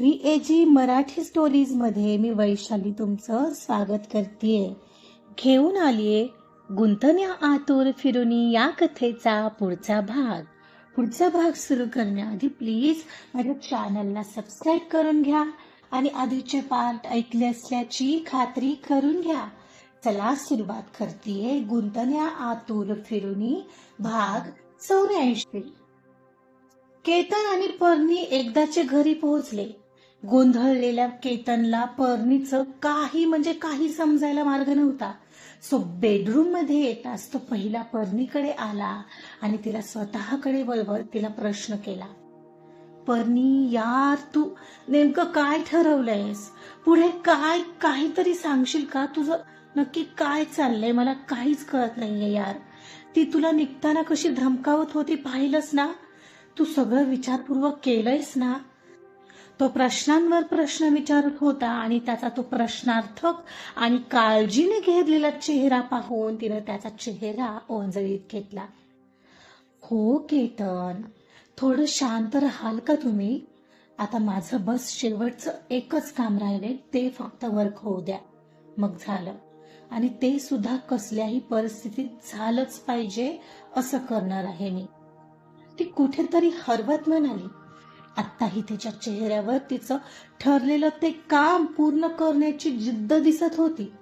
V A G Marathi स्टोरीजमध्ये मी वैशाली तुमचं स्वागत करतेय. घेऊन आलीये गुंतण्या आतुर फिरुनी या कथेचा पुढचा भाग. पुढचा भाग सुरू करण्याआधी प्लीज माझ्या चॅनलला सबस्क्राईब करून घ्या आणि आधीचे पार्ट ऐकले असल्याची खात्री करून घ्या. चला सुरुवात करतेय गुंतण्या आतुर फिरुनी भाग चौऱ्याऐंशी. केतन आणि पर्णी एकदाचे घरी पोहोचले. गोंधळलेल्या केतनला पर्णीचं काही म्हणजे काही समजायला मार्ग नव्हता. सो बेडरूममध्ये येताच तो पहिला पर्णीकडे आला आणि तिला स्वतःकडे वळवत तिला प्रश्न केला. पर्णी यार तू नेमकं काय ठरवलंयस? पुढे काय काहीतरी सांगशील का? तुझं नक्की काय चाललंय? मला काहीच कळत नाहीये यार. ती तुला निघताना कशी धमकावत होती पाहिलंस ना? तू सगळं विचारपूर्वक केलंयस ना? तो प्रश्नांवर प्रश्न विचारत होता आणि त्याचा तो प्रश्नार्थक आणि काळजीने घेरलेला चेहरा पाहून तिनं त्याचा चेहरा ओंजळीत घेतला. हो केतन थोडं शांत राहाल का तुम्ही? आता माझं बस शेवटचं एकच काम राहिले ते फक्त वर्क होऊ द्या. मग झालं. आणि ते सुद्धा कसल्याही परिस्थितीत झालंच पाहिजे असं करणार आहे मी. ती कुठेतरी हरवत म्हणाली. आत्ताही तिच्या चेहऱ्यावर तिचं ठरलेलं ते काम पूर्ण करण्याची जिद्द दिसत होती.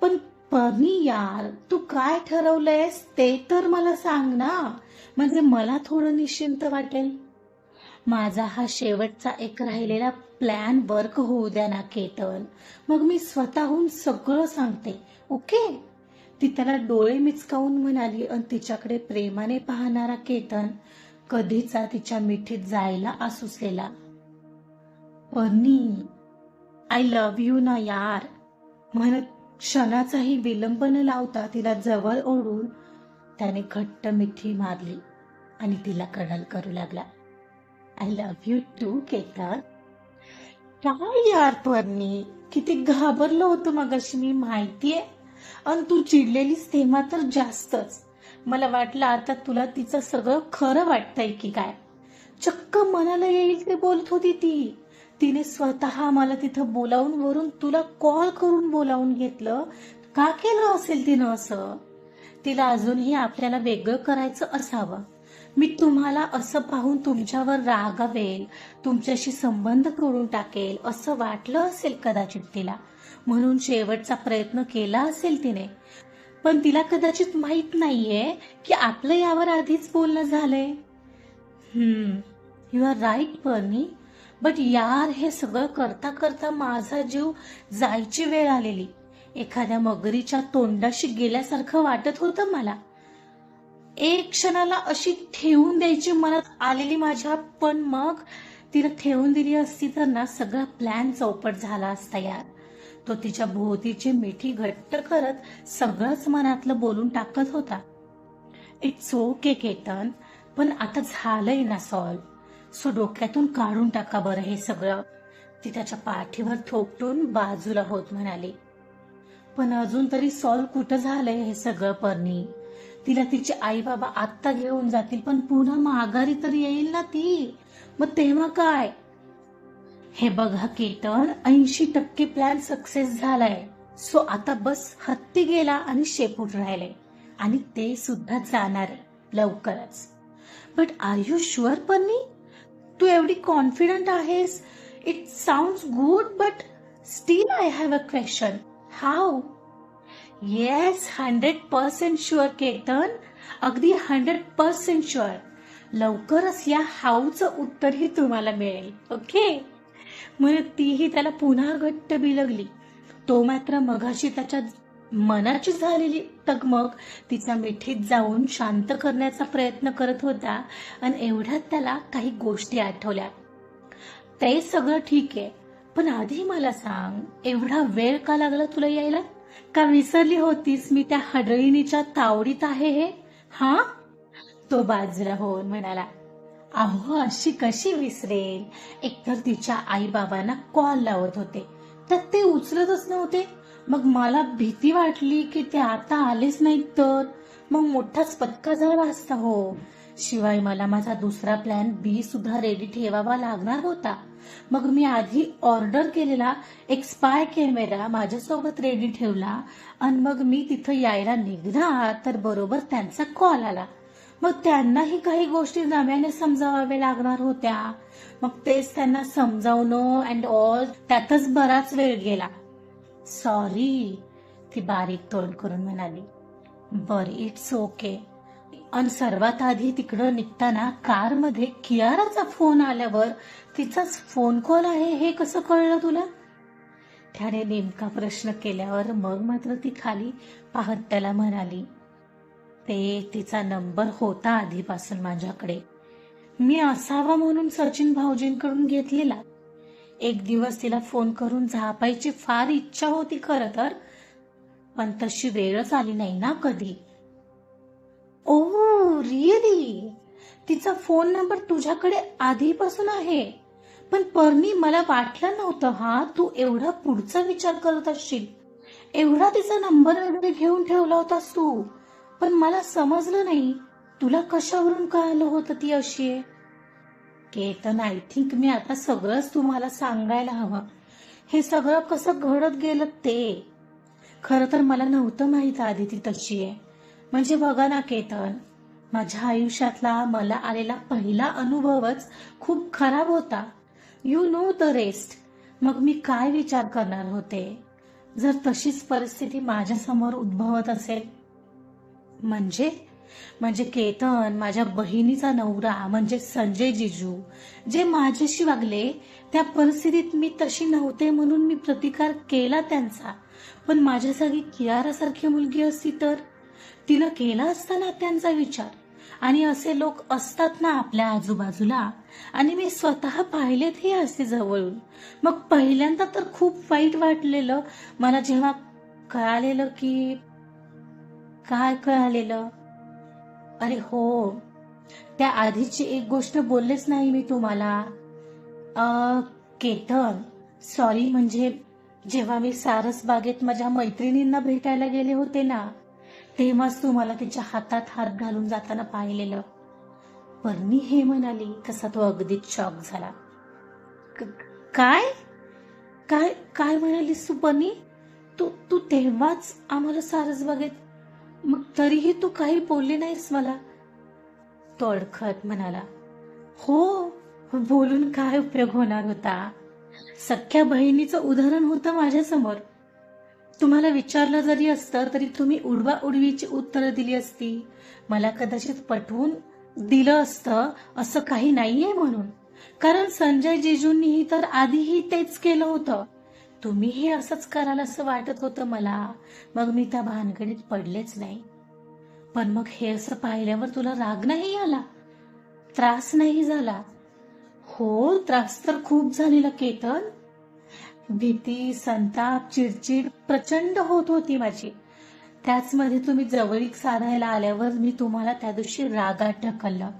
पण पनी यार तू काय ठरवलंयस ते तर मला सांग ना. म्हणजे मला थोडं निश्चिंत वाटेल. माझा हा शेवटचा एक राहिलेला प्लॅन वर्क होऊ द्या ना केतन. मग मी स्वतःहून सगळं सांगते ओके? ती त्याला डोळे मिचकावून म्हणाली आणि तिच्याकडे प्रेमाने पाहणारा केतन कधीचा तिच्या मिठीत जायला आसुसलेला पर्णी आय लव्ह यू ना यार म्हणत क्षणाचाही विलंब न लावता तिला जवळ ओढून त्याने घट्ट मिठी मारली आणि तिला कडल करू लागला. I love you too Ketan काय यार पर्णी किती घाबरलो होतो मगाशी मी माहितीये? आणि तू चिडलेलीस तेव्हा तर जास्तच. मला वाटलं आता तुला तिचं सगळं खरं वाटतंय की काय? चक्क मनाला येईल ते बोलत होती ती. तिने स्वतः मला तिथं बोलावून वरून तुला कॉल करून बोलावून घेतलं. का केलं असेल तिनं असं? तिला अजूनही आपल्याला वेगळं करायचं असावं. मी तुम्हाला असं पाहून तुमच्यावर रागावेल तुमच्याशी संबंध करून टाकेल असं वाटलं असेल कदाचित तिला. म्हणून शेवटचा प्रयत्न केला असेल तिने. पण तिला कदाचित माहीत नाहीये की आपलं यावर आधीच बोलणं झालंय. हम्म you are right Parni but यार हे सगळं करता करता माझा जीव जायची वेळ आलेली. एखाद्या मगरीच्या तोंडाशी गेल्यासारखं वाटत होतं मला. एक क्षणाला अशी ठेवून द्यायची मनात आलेली माझ्या पण मग तिला ठेवून दिली असती तर ना सगळा प्लॅन चौपट झाला असता यार. तो तिच्या भोवतीची मिठी घट्ट करत सगळंच मनातलं बोलून टाकत होता. इट्स ओके केतन पण आता झालंय ना सॉल्व सो डोक्यातून काढून टाका बरं हे सगळं. ती त्याच्या पाठीवर थोपटून बाजूला होत म्हणाली. पण अजून तरी सॉल्व कुठं झालंय हे सगळं परणी तिला तिचे आई बाबा आत्ता घेऊन जातील पण पुन्हा माघारी तर येईल ना ती? मग तेव्हा काय? हे बघा केतन ऐंशी टक्के प्लॅन सक्सेस झालाय. सो आता बस हत्ती गेला आणि शेपूट राहिले. आणि ते सुद्धा जाणार लवकरच. बट आर यू शुअर पन्नी तू एवढी कॉन्फिडंट आहेस? It sound good but still I have a question how yes hundred percent sure Ketan अगदी हंड्रेड पर्सेंट शुअर लवकरच या हाऊचं उत्तरही तुम्हाला मिळेल ओके म्हणत तीही त्याला पुन्हा घट्ट बिलगली. तो मात्र मघाशी त्याच्या मनाची झालेली तगमग तिच्या मिठीत जाऊन शांत करण्याचा प्रयत्न करत होता आणि एवढ्यात त्याला काही गोष्टी आठवल्या. ते सगळं ठीक आहे पण आधी मला सांग एवढा वेळ का लागला तुला यायला? का विसरली होतीस मी त्या हडळीनीच्या तावडीत आहे हे? हा? तो बाजरा होऊन म्हणाला. अहो अशी कशी विसरेल? एकतर तिच्या आईबाबांना कॉल लावत होते तर ते उचलतच नव्हते. मग मला भीती वाटली की ते आता आलेच नाहीत तर? मग मोठाच पत्का झाला असता हो. शिवाय मला माझा दुसरा प्लॅन बी सुद्धा रेडी ठेवावा लागणार होता. मग मी आधी ऑर्डर केलेला एक स्पाय कॅमेरा माझ्यासोबत रेडी ठेवला. आणि मग मी तिथं यायला निघणार तर बरोबर त्यांचा कॉल आला. मग त्यांनाही काही गोष्टी नव्याने समजावाव्या लागणार होत्या. मग तेच त्यांना समजावणं अँड ऑल त्यातच बराच वेळ गेला. सॉरी ती बारीक तोंड करून म्हणाली. बर इट्स ओके आणि सर्वात आधी तिकडं निघताना कारमध्ये कियाराचा फोन आल्यावर तिचाच फोन कॉल आहे हे कसं कळलं तुला? त्याने नेमका प्रश्न केल्यावर मग मात्र ती खाली पाहत त्याला म्हणाली ते तिचा नंबर होता आधीपासून माझ्याकडे. मी असावा म्हणून सचिन भाऊजींकडून घेतलेला. एक दिवस तिला फोन करून झापायची फार इच्छा होती खरं तर पण तशी वेळच आली नाही ना कधी. ओ रिअली तिचा फोन नंबर तुझ्याकडे आधीपासून आहे. पण परनी मला वाटलं नव्हतं हा तू एवढा पुढचा विचार करत असशील. एवढा तिचा नंबर वगैरे घेऊन ठेवला होतास तू. पण मला समजलं नाही. तुला कशावरून कळालं होतं ती अशी आहे? केतन आय थिंक मी आता सगळंच तुम्हाला सांगायला हवं. हे सगळं कसं घडत गेलं ते? खरं तर मला नव्हतं माहीत आधी ती तशी आहे. म्हणजे बघा ना केतन माझ्या आयुष्यातला मला आलेला पहिला अनुभवच खूप खराब होता. यू नो द रेस्ट मग मी काय विचार करणार होते? जर तशीच परिस्थिती माझ्यासमोर उद्भवत असेल म्हणजे? म्हणजे केतन माझ्या बहिणीचा नवरा म्हणजे संजय जिजू जे माझ्याशी वागले त्या परिस्थितीत मी तशी नव्हते म्हणून मी प्रतिकार केला त्यांचा. पण माझ्यासाठी कियारासारखी मुलगी असती तर? तिनं केला असता ना त्यांचा विचार. आणि असे लोक असतात ना आपल्या आजूबाजूला. आणि मी स्वतः पाहिलेत हे असे जवळून. मग पहिल्यांदा तर खूप वाईट वाटलेलं. मला जेव्हा कळालेलं की काय कळालेलं? अरे हो. त्या आधीची एक गोष्ट बोललेच नाही मी तुम्हाला. अ केतन सॉरी म्हणजे जेव्हा मी सारस बागेत माझ्या मैत्रिणींना भेटायला गेले होते ना तेव्हाच तुम्हाला तिच्या हातात हात घालून जाताना पाहिलेलं. परनी हे म्हणाली तसा तो अगदीच शॉक झाला. काय? काय काय म्हणालीस तू पनी तू तू तेव्हाच आम्हाला सारस बागेत मग तरीही तू काही बोलली नाहीस मला? तो अडखत म्हणाला हो बोलून काय उपयोग होणार होता? सख्या बहिणीचं उदाहरण होतं माझ्यासमोर. तुम्हाला विचारलं जरी असतं तरी तुम्ही उडवा उडवीची उत्तरं दिली असती. मला कदाचित पटवून दिलं असतं असं काही नाहीये म्हणून. कारण संजय जेजूंनीही तर आधीही तेच केलं होतं. तुम्हीही असंच कराल असं वाटत होतं मला. मग मी त्या भानगडीत पडलेच नाही. पण मग हे असं पाहिल्यावर तुला राग नाही आला? त्रास नाही झाला? हो त्रास तर खूप झालेला केतन. भीती संताप चिडचिड प्रचंड होत होती माझी. त्याचमध्ये तुम्ही जवळीक साधायला आल्यावर मी तुम्हाला त्या दिवशी रागात ढकललं.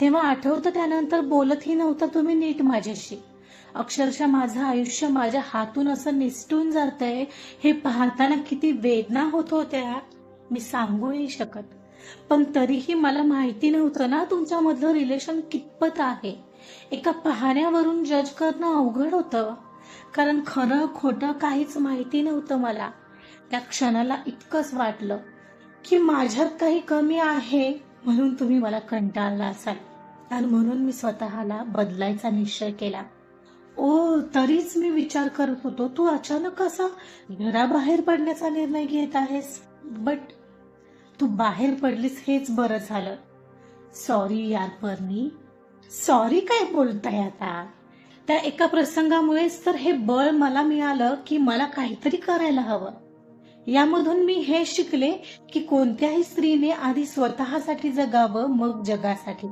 तेव्हा आठवतं त्यानंतर बोलतही नव्हता तुम्ही नीट माझ्याशी. अक्षरशः माझं आयुष्य माझ्या हातून असं निसटून जातंय. हे पाहताना किती वेदना होत होत्या. मी सांगू नाही शकत. पण तरीही मला माहिती नव्हतं ना तुमच्यामधलं रिलेशन कितपत आहे. एका पाहण्यावरून जज करणं अवघड होतं. कारण खरं खोटं काहीच माहिती नव्हतं मला. त्या क्षणाला इतकंच वाटलं की माझ्यात काही कमी आहे म्हणून तुम्ही मला कंटाळला असाल. आणि म्हणून मी स्वतःला बदलायचा निश्चय केला. ओ तरीच मी विचार करत होतो तू अचानक असा घराबाहेर पडण्याचा निर्णय घेत आहेस? बट तू बाहेर पडलीस हेच बरं झालं. सॉरी यार पर्णी सॉरी काय बोलताय आता? त्या एका प्रसंगामुळेच तर हे बळ मला मिळालं की मला काहीतरी करायला हवं. यामधून मी हे शिकले की कोणत्याही स्त्रीने आधी स्वतःसाठी जगावं मग जगासाठी.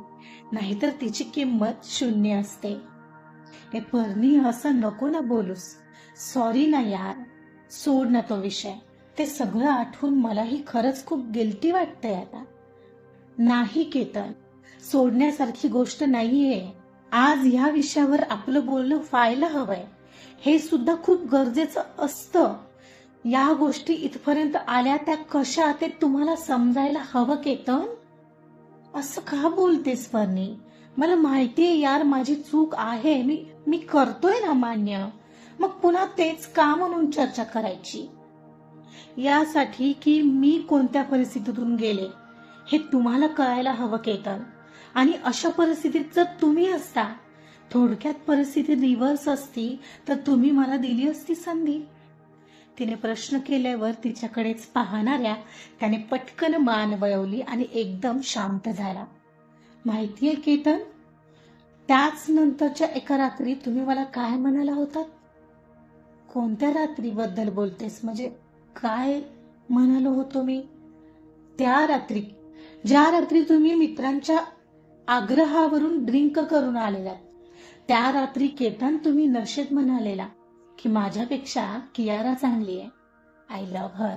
नाहीतर तिची किंमत शून्य असते. हे परनी असं नको ना बोलूस सॉरी ना यार सोड ना तो विषय ते सगळं आठवून मलाही खरंच खूप गिल्टी वाटतंय आता नाही केतन सोडण्यासारखी गोष्ट नाहीये आज ह्या विषयावर आपलं बोलणं व्हायला हवंय हे सुद्धा खूप गरजेचं असतं या गोष्टी इथपर्यंत आल्या त्या कशा ते तुम्हाला समजायला हवं केतन असं का बोलतेस पर्णी मला माहितीये यार माझी चूक आहे. मी मी करतोय ना मान्य. मग पुन्हा तेच का म्हणून चर्चा करायची? यासाठी की मी कोणत्या परिस्थितीतून गेले हे तुम्हाला कळायला हवं केतन. आणि अशा परिस्थितीत जर तुम्ही असता थोडक्यात परिस्थिती रिव्हर्स असती तर तुम्ही मला दिली असती संधी. तिने प्रश्न केल्यावर तिच्याकडेच पाहणाऱ्या त्याने पटकन मान वळवली आणि एकदम शांत झाला. माहितीये केतन? त्याच नंतरच्या एका रात्री तुम्ही मला काय म्हणाला होतात? कोणत्या रात्रीबद्दल बोलतेस? म्हणजे काय म्हणालो होतो मी? त्या रात्री ज्या रात्री तुम्ही मित्रांच्या आग्रहावरून ड्रिंक करून आलेला त्या रात्री केतन तुम्ही नशेत म्हणालेला की माझ्यापेक्षा कियारा चांगली आहे. आय लव्ह हर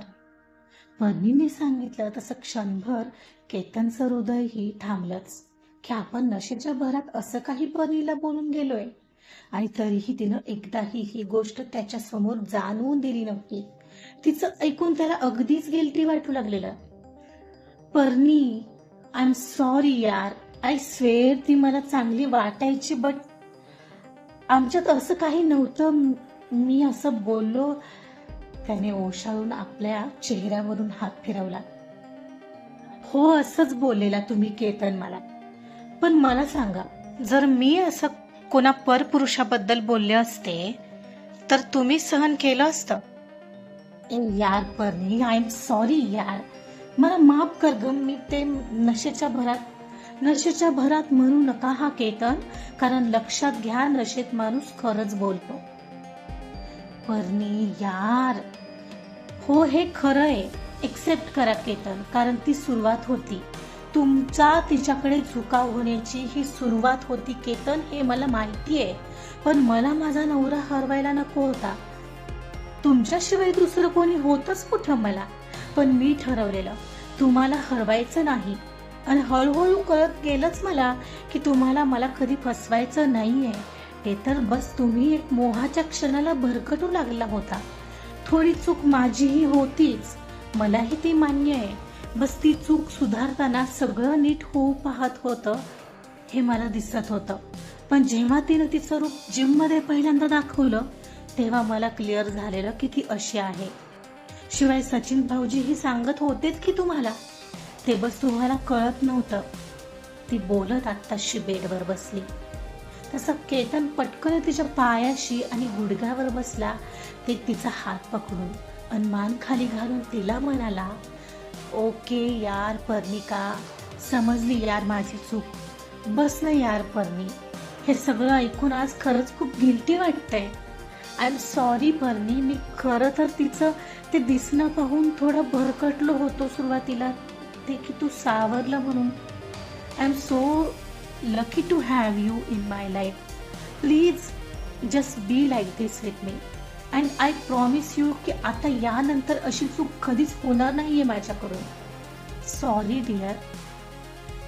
पर्णीने सांगितलं तसं क्षणभर केतनचं हृदयही थांबलंच. की आपण नशेच्या भरात असं काही परीला बोलून गेलोय. आणि तरीही तिनं एकदाही ही गोष्ट त्याच्यासमोर जाणवून दिली नव्हती. तिचं ऐकून त्याला अगदीच गिल्टी वाटू लागलेलं. परनी आय एम सॉरी यार. आय स्वेअर ती मला चांगली वाटायची बट आमच्यात असं काही नव्हतं. मी असं बोललो. त्याने ओशाळून आपल्या चेहऱ्यावरून हात फिरवला. हो असंच बोललेला तुम्ही केतन मला. पण मला सांगा जर मी असं कोणा परपुरुषाबद्दल बोलले असते तर तुम्ही सहन केलं असतं? ए यार परनी आय एम सॉरी यार. मला माफ कर ग मी ते नशेच्या भरात नशेच्या भरात म्हणू नका हा केतन कारण लक्षात घ्या नशेत माणूस खरंच बोलतो. परनी यार. हो हे खरं आहे. एक्सेप्ट करा केतन कारण ती सुरुवात होती. तुमचा तिच्याकडे झुकाव होण्याची ही सुरुवात होती केतन हे मला माहिती आहे पण मला माझा नवरा हरवायला नको होता. तुमच्याशिवाय दुसरं कोणी होतच कुठं मला? पण मी ठरवलेलं तुम्हाला हरवायचं नाही. आणि हळूहळू कळत गेलंच मला की तुम्हाला मला कधी फसवायचं नाही आहे ते तर बस तुम्ही एक मोहाच्या क्षणाला भरकटू लागला होता. थोडी चूक माझीही होतीच. मलाही ती मान्य आहे. बस ती चूक सुधारताना सगळं नीट होऊ पाहत होतं हे मला दिसत होतं. पण जेव्हा तिनं तिचं रूप जिममध्ये पहिल्यांदा दाखवलं तेव्हा मला क्लिअर झालेलं की ती अशी आहे. शिवाय सचिन भाऊजी ही सांगत होतेच की तुम्हाला. ते बस तुम्हाला कळत नव्हतं. ती बोलत आत्ताशी बेडवर बसली. तसं केतन पटकन तिच्या पायाशी आणि गुडघ्यावर बसला ते तिचा हात पकडून अन मान खाली घालून तिला म्हणाला ओके यार पर्णिका समजली यार माझी चूक. बस ना यार पर्णी. हे सगळं ऐकून आज खरंच खूप गिल्टी वाटतंय आय एम सॉरी पर्णी मी खरं तर तिचं ते दिसणं पाहून थोडं भरकटलो होतो सुरुवातीला. ते की तू सावरलं म्हणून. I am so lucky to have you in my life please just be like this with me and I promise you की आता यानंतर अशी चूक कधीच होणार नाही आहे माझ्याकडून. सॉरी डिअर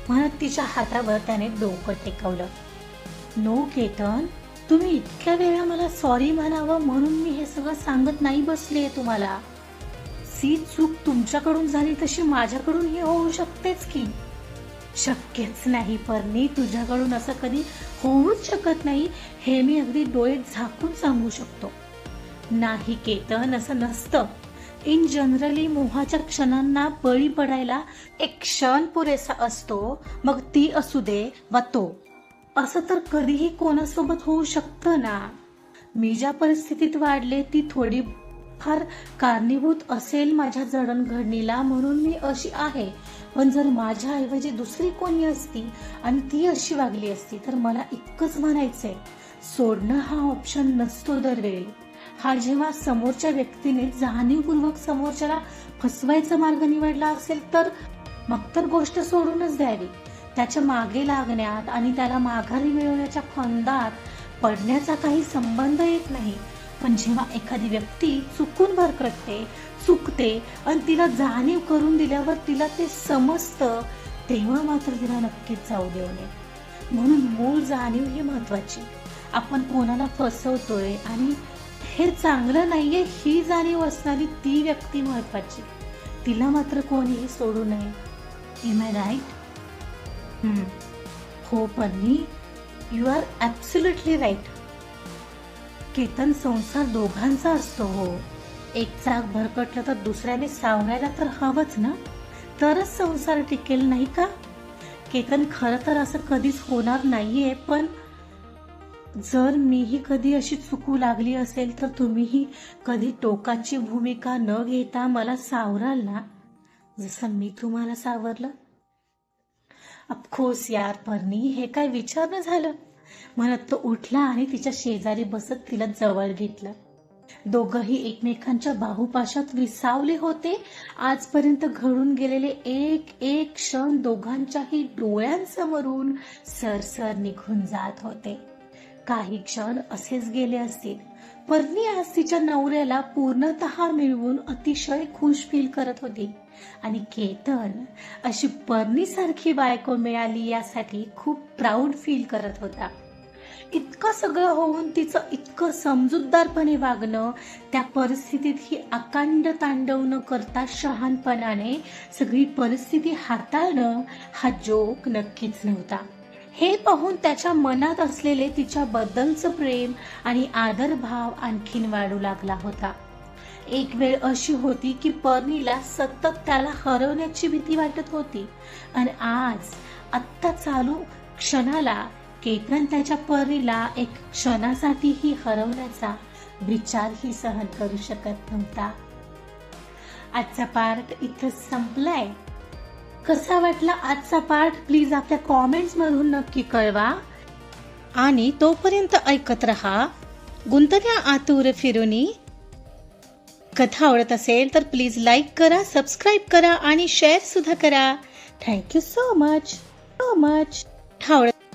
म्हणत तिच्या हातावर त्याने डोकं टेकवलं. नो केतन. तुम्ही इतक्या वेळा मला सॉरी म्हणावं म्हणून मी हे सगळं सांगत नाही बसले तुम्हाला. सी चूक तुमच्याकडून झाली तशी माझ्याकडून हे होऊ शकतेच की. शक्यच नाही परनी तुझ्याकडून असं कधी होऊच शकत नाही हे मी अगदी डोळे झाकून सांगू शकतो. नाही केतन असं नसतं. इन जनरली मोहाच्या क्षणांना बळी पडायला एक क्षण पुरेसा असतो मग ती असू दे वा तो. असं तर कधीही कोणासोबत होऊ शकतं ना. मी ज्या परिस्थितीत वाढले ती थोडी फार कारणीभूत असेल माझ्या जडणघडणीला म्हणून मी अशी आहे. पण जर माझ्या ऐवजी दुसरी कोणी असती आणि ती अशी वागली असती तर मला इतकंच म्हणायचंय सोडणं हा ऑप्शन नसतो दरवेळी. हा जेव्हा समोरच्या व्यक्तीने जाणीवपूर्वक समोरच्याला फसवायचा मार्ग निवडला असेल तर मग तर गोष्ट सोडूनच द्यावी. त्याच्यामागे लागण्यात आणि त्याला माघारी मिळवण्याच्या फंदात पडण्याचा काही संबंध येत नाही. पण जेव्हा एखादी व्यक्ती चुकून भरकटते चुकते आणि तिला जाणीव करून दिल्यावर तिला ते समजतं तेव्हा मात्र तिला नक्कीच जाऊ देऊ नये. म्हणून मूळ जाणीव ही महत्वाची आपण कोणाला फसवतोय आणि हे चांगलं नाहीये ही जाणीव असणारी ती व्यक्ती महत्वाची. तिला मात्र कोणीही सोडू नये. एम आय राईट हो Panni you are absolutely right Ketan संसार दोघांचा असतो हो. एक चाक भरकटलं तर दुसऱ्याने सावरायला तर हवंच ना? तरच संसार टिकेल नाही का? केतन खरं तर असं कधीच होणार नाहीये पण जर मीही कधी अशी चुकू लागली असेल तर तुम्हीही कधी टोकाची भूमिका न घेता मला सावराल ना? जसं मी तुम्हाला सावरलं. अफकोर्स यार परनी हे काय विचारणं झालं? म्हणत तो उठला आणि तिच्या शेजारी बसत तिला जवळ घेतलं. दोघंही एकमेकांच्या बाहुपाशात विसावले होते. आजपर्यंत घडून गेलेले एक एक क्षण दोघांच्याही डोळ्यांसमोरून सरसर निघून जात होते. काही क्षण असेच गेले असतील. परनी आज तिच्या नवऱ्याला पूर्णतः मिळवून अतिशय खुश फील करत होती. आणि केतन अशी परनीसारखी बायको मिळाली यासाठी खूप प्राऊड फील करत होता. इतकं सगळं होऊन तिचं इतकं समजूतदारपणे वागणं त्या परिस्थितीत ही अकांड तांडव न करता शहाणपणाने सगळी परिस्थिती हाताळणं हा जोक नक्कीच नव्हता. हे पाहून त्याच्या मनात असलेले तिच्याबद्दलचं प्रेम आणि आदरभाव आणखीन वाढू लागला होता. एक वेळ अशी होती की पर्णीला सतत त्याला हरवण्याची भीती वाटत होती. आणि आज आत्ता चालू क्षणाला केतन त्याच्या परीला एक क्षणासाठीही हरवण्याचा विचारही सहन करू शकत नव्हता. आजचा पार्ट इथं संपलाय. कसा वाटला आजचा पार्ट प्लीज आपल्या कॉमेंट्समधून नक्की कळवा. आणि तोपर्यंत ऐकत रहा. गुंतल्या आतुर फिरुनी. कथा आवडत असेल तर प्लीज लाईक करा सबस्क्राईब करा आणि शेअर सुद्धा करा. Thank you so much so much आवडत